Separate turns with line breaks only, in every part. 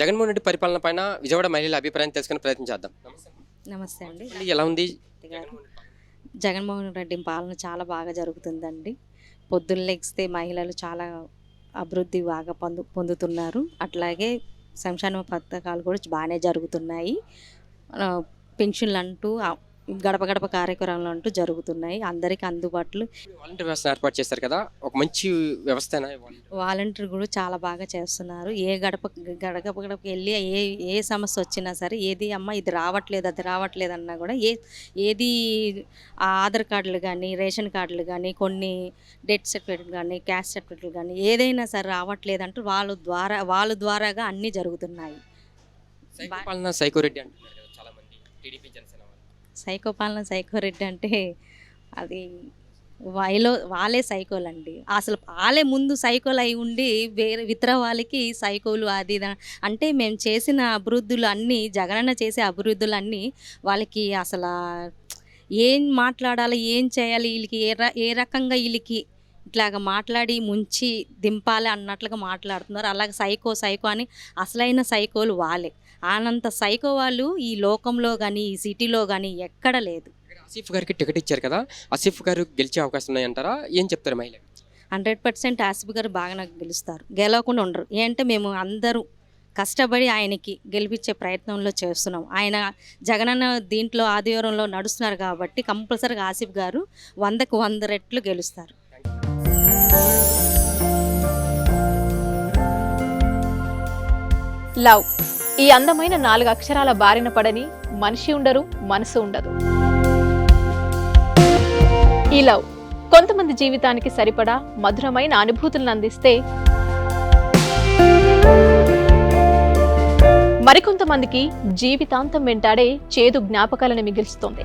జగన్మోహన్ రెడ్డి పరిపాలన పైన విజయవాడ మహిళల అభిప్రాయం తెలుసుకునే ప్రయత్నం చేద్దాం.
నమస్తే అండి.
ఎలా ఉంది.
జగన్మోహన్ రెడ్డి పాలన చాలా బాగా జరుగుతుందండి. పొద్దున్న లెగిస్తే మహిళలు చాలా అభివృద్ధి బాగా పొందు పొందుతున్నారు. అట్లాగే సంక్షేమ పథకాలు కూడా బాగానే జరుగుతున్నాయి. పెన్షన్లు అంటూ గడప గడప కార్యక్రమాలు అంటూ జరుగుతున్నాయి. అందరికీ అందుబాటులో.
వాలంటీర్ వ్యవస్థ ఏర్పాటు చేశారు కదా ఒక మంచి వ్యవస్థ
వాలంటీర్ కూడా చాలా బాగా చేస్తున్నారు. ఏ గడప గడప గడపకి వెళ్ళి ఏ ఏ సమస్య వచ్చినా సరే ఏది అమ్మ ఇది రావట్లేదు అది రావట్లేదు అన్నా కూడా ఏ ఏది ఆధార్ కార్డులు కానీ రేషన్ కార్డులు కానీ కొన్ని డెత్ సర్టిఫికేట్ కానీ క్యాస్ట్ సర్టిఫికేట్లు కానీ ఏదైనా సరే రావట్లేదు అంటూ వాళ్ళ ద్వారా వాళ్ళ ద్వారాగా అన్నీ జరుగుతున్నాయి.
సైకో రెడ్డి అంటున్నారు కదా చాలా మంది టీడీపీ జనసేన
సైకో పాలన సైకో రెడ్డి అంటే అది వైలో వాళ్ళే సైకోలండి. అసలు వాళ్ళే ముందు సైకోలు అయి ఉండి వేరే ఇతర వాళ్ళకి సైకోలు అది అంటే మేము చేసిన అభివృద్ధులు అన్నీ జగనన్న చేసే అభివృద్ధులు అన్నీ వాళ్ళకి అసలు ఏం మాట్లాడాలి ఏం చేయాలి వీళ్ళకి ఏ ర ఏ రకంగా వీళ్ళకి ఇట్లాగ మాట్లాడి ముంచి దింపాలి అన్నట్లుగా మాట్లాడుతున్నారు. అలాగే సైకో సైకో అని అసలైన సైకోలు వాళ్ళే. ఆనంత సైకో వాళ్ళు ఈ లోకంలో కానీ ఈ సిటీలో కానీ ఎక్కడ లేదు.
ఆసిఫ్ గారికి టికెట్ ఇచ్చారు కదా ఆసిఫ్ గారు గెలిచే అవకాశం ఉన్నాయంటారా? ఏం చెప్తారు మహిళ
హండ్రెడ్ పర్సెంట్ ఆసిఫ్ గారు బాగా నాకు గెలుస్తారు. గెలవకుండా ఉండరు. ఏంటంటే మేము అందరూ కష్టపడి ఆయనకి గెలిపించే ప్రయత్నంలో చేస్తున్నాం. ఆయన జగనన్న దీంట్లో ఆదివారంలో నడుస్తున్నారు కాబట్టి కంపల్సరీగా ఆసిఫ్ గారు వందకు వంద రెట్లు గెలుస్తారు.
లవ్. ఈ అందమైన నాలుగు అక్షరాల బారిన పడని మనిషి ఉండరు మనసు ఉండదు. ఈ లవ్ కొంతమంది జీవితానికి సరిపడా మధురమైన అనుభూతులను అందిస్తే మరికొంతమందికి జీవితాంతం వెంటాడే చేదు జ్ఞాపకాలను మిగిల్చుతోంది.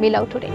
মিলাও টুডে।